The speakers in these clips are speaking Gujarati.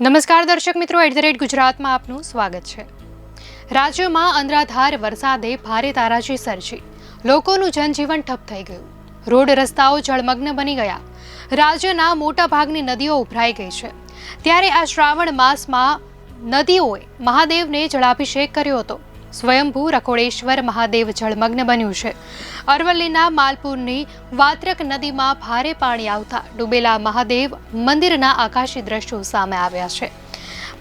નમસ્કાર દર્શક મિત્રો એટ ધ રેટ ગુજરાતમાં આપનું સ્વાગત છે. રાજ્યમાં અંધરાધાર વરસાદે ભારે તારાજી સર્જી. લોકોનું જનજીવન ઠપ થઈ ગયું. રોડ રસ્તાઓ જળમગ્ન બની ગયા. રાજ્યના મોટા ભાગની નદીઓ ઉભરાઈ ગઈ છે. ત્યારે આ શ્રાવણ માસમાં નદીઓએ મહાદેવને જળાભિષેક કર્યો હતો. સ્વયંભૂ રખોડેશ્વર મહાદેવ જળમગ્ન બન્યું છે. અરવલ્લીના માલપુરની વાત્રક નદીમાં ભારે પાણી આવતા ડૂબેલા મહાદેવ મંદિરના આકાશી દ્રશ્યો સામે આવ્યા છે.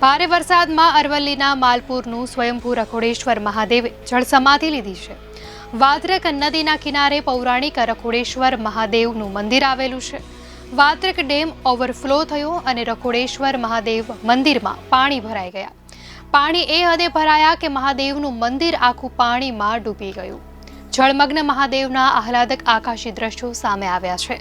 ભારે વરસાદમાં અરવલ્લીના માલપુરનું સ્વયંભૂ રખોડેશ્વર મહાદેવે જળસમાધિ લીધી છે. વાત્રક નદીના કિનારે પૌરાણિક રખોડેશ્વર મહાદેવનું મંદિર આવેલું છે. વાત્રક ડેમ ઓવરફ્લો થયો અને રખોડેશ્વર મહાદેવ મંદિરમાં પાણી ભરાઈ ગયા. પાણી એ હદે ભરાયા કે મહાદેવનું મંદિર આખું પાણીમાં ડૂબી ગયું. જળમગ્ન મહાદેવના આહલાદક આકાશી દ્રશ્યો સામે આવ્યા છે.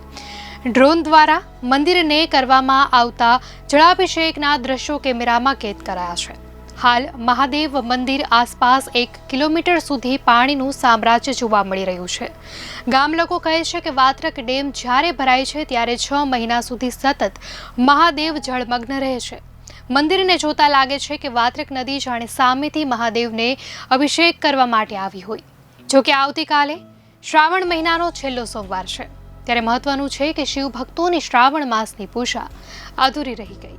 ડ્રોન દ્વારા મંદિરને કરવામાં આવતા જળાભિષેકના દ્રશ્યો કેમેરામાં કેદ કરાયા છે. હાલ મહાદેવ મંદિર આસપાસ એક કિલોમીટર સુધી પાણીનું સામ્રાજ્ય જોવા મળી રહ્યું છે. ગામ લોકો કહે છે કે વાત્રક ડેમ જ્યારે ભરાય છે ત્યારે છ મહિના સુધી સતત મહાદેવ જળમગ્ન રહે છે. મંદિરને જોતા લાગે છે કે વાત્રક નદી જાણે સામેથી મહાદેવને અભિષેક કરવા માટે આવી હોય. જો કે આવતીકાલે શ્રાવણ મહિનાનો છેલ્લો સોમવાર છે. ત્યારે મહત્વનું છે કે શિવ ભક્તોની શ્રાવણ માસની પૂજા અધૂરી રહી ગઈ.